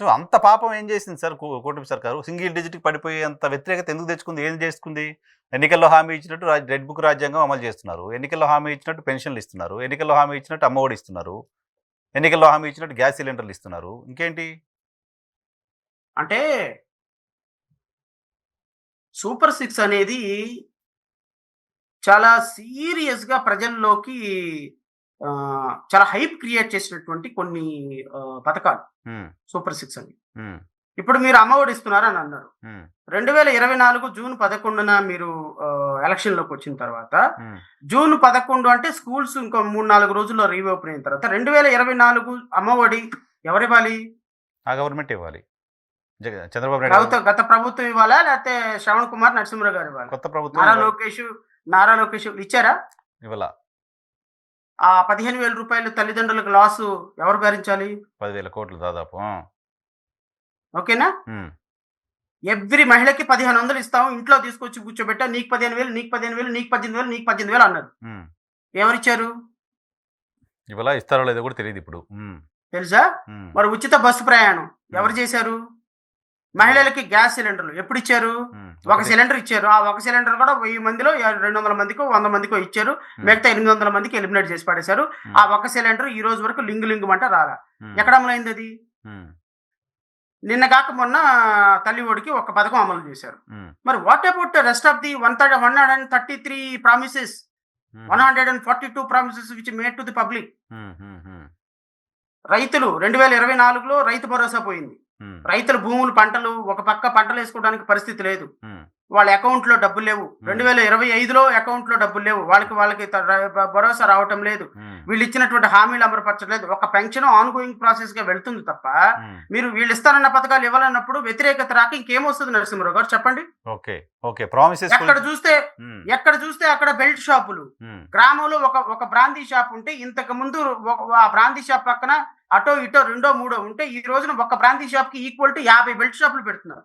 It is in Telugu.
సో అంత పాపం ఏం చేసింది సార్ కూటమి సర్కారు? సింగిల్ డిజిట్కి పడిపోయి అంత వ్యతిరేకత ఎందుకు తెచ్చుకుంది? ఏం చేసుకుంది ఎన్నికల్లో హామీ ఇచ్చినట్టు రెడ్ బుక్ రాజ్యాంగం అమలు చేస్తున్నారు. ఎన్నికల్లో హామీ ఇచ్చినట్టు పెన్షన్లు ఇస్తున్నారు. ఎన్నికల్లో హామీ ఇచ్చినట్టు అమ్మఒడి ఇస్తున్నారు. ఎన్నికల్లో హామీ ఇచ్చినట్టు గ్యాస్ సిలిండర్లు ఇస్తున్నారు. ఇంకేంటి? అంటే సూపర్ సిక్స్ అనేది చాలా సీరియస్గా ప్రజల్లోకి చాలా హైప్ క్రియేట్ చేసినటువంటి కొన్ని పథకాలు. సూపర్ సిక్స్ అని. ఇప్పుడు మీరు అమ్మఒడి ఇస్తున్నారని అన్నారు. రెండు వేల ఇరవై నాలుగు జూన్ పదకొండున మీరు ఎలక్షన్లోకి వచ్చిన తర్వాత జూన్ పదకొండు అంటే స్కూల్స్ ఇంకో మూడు నాలుగు రోజుల్లో రీఓపెన్ అయిన తర్వాత రెండు వేల ఇరవై నాలుగు అమ్మఒడి ఎవరివ్వాలి ఆ గవర్నమెంట్ ఇవ్వాలి. చంద్రబాబు నాయుడు గత ప్రభుత్వం ఇవ్వాలా? లేకపోతే శ్రవణ్ కుమార్ నరసింహరావు గారు ఇవ్వాలి? కొత్త ప్రభుత్వం నారా ఇవ్వాలి. లోకేష్ నారా లోకేష్ ఇచ్చారా? ఇవ్వాల? ఆ పదిహేను వేల రూపాయలు తల్లిదండ్రులకు లాస్ ఎవరు భరించాలి? పదివేల కోట్లు దాదాపు. ఓకేనా? ఎవ్రీ మహిళకి పదిహేను వందలు ఇస్తాము ఇంట్లో తీసుకొచ్చి కూర్చోబెట్టా నీకు పదిహేను వేలు నీకు పదిహేను వేలు నీకు పద్దెనిమిది వేలు నీకు పద్దెనిమిది వేలు అన్నారు. ఉమ్. ఎవరిచ్చారు? ఇవాళ ఇస్తారో లేదో కూడా తెలియదు ఇప్పుడు. తెలుసా? మరి ఉచిత బస్సు ప్రయాణం ఎవరు చేశారు? మహిళలకి గ్యాస్ సిలిండర్లు ఎప్పుడు ఇచ్చారు. ఒక సిలిండర్ ఇచ్చారు. ఆ ఒక సిలిండర్ కూడా వెయ్యి మందిలో రెండు వందల మందికో వంద మందికో ఇచ్చారు. మిగతా ఎనిమిది వందల మందికి ఎలిమినేట్ చేసి పడేశారు. ఆ ఒక సిలిండర్ ఈ రోజు వరకు లింగు లింగు అంటే రాలా. ఎక్కడ అమలైంది అది? నిన్న కాక మొన్న తల్లి ఒడికి ఒక పథకం అమలు చేశారు. మరి what about rest of the one thirty one hundred and thirty three promises one hundred and forty two promises which made to the public రైతులు రెండు వేల ఇరవై నాలుగులో రైతు భరోసా పోయింది. రైతుల భూములు పంటలు ఒక పక్క పంటలు వేసుకోవడానికి పరిస్థితి లేదు. వాళ్ళ అకౌంట్లో డబ్బులు లేవు. రెండు వేల ఇరవై ఐదులో అకౌంట్లో డబ్బులు లేవు. వాళ్ళకి వాళ్ళకి భరోసా రావటం లేదు. వీళ్ళు ఇచ్చినటువంటి హామీలు అమలుపరచలేదు ఒక పెన్షన్ ఆన్ గోయింగ్ ప్రాసెస్గా వెళ్తుంది తప్ప. మీరు వీళ్ళు ఇస్తారన్న పథకాలు ఇవ్వాలన్నప్పుడు వ్యతిరేకత రాక ఇంకేమొస్తుంది నరసింహరావు గారు? చెప్పండి. ఓకే. ఓకే. ప్రామిసెస్ ఎక్కడ చూస్తే ఎక్కడ చూస్తే అక్కడ బెల్ట్ షాపులు. గ్రామంలో ఒక ఒక బ్రాందీ షాప్ ఉంటే ఇంతకు ముందు ఆ బ్రాందీ షాప్ పక్కన అటో ఇటో రెండో మూడో ఉంటే ఈ రోజున ఒక బ్రాంతి షాప్కి ఈక్వల్ టు యాభై బెల్ట్ షాపులు పెడుతున్నారు.